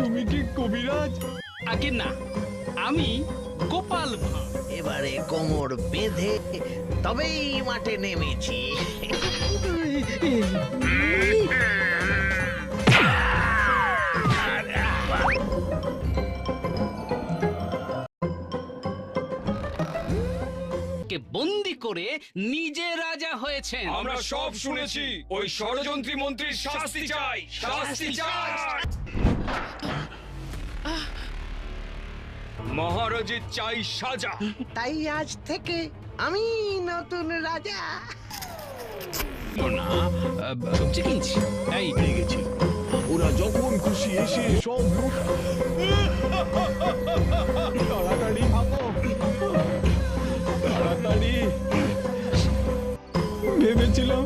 তুমি কি কবিরাজ? আগে না আমি গোপাল ভাঁড়। এবারে কোমর বেঁধে তবেই মাঠে নেমেছি। কে বন্দি করে নিজে রাজা হয়েছেন। আমরা সব শুনেছি ওই ষড়যন্ত্রী মন্ত্রীর শাস্তি চাই শাস্তি চাই। মহারাজের চাই সাজা। তাই আজ থেকে আমি নতুন রাজা। না এই পেয়ে গেছি। ওরা যখন খুশি এসে সব তাড়াতাড়ি। ভেবেছিলাম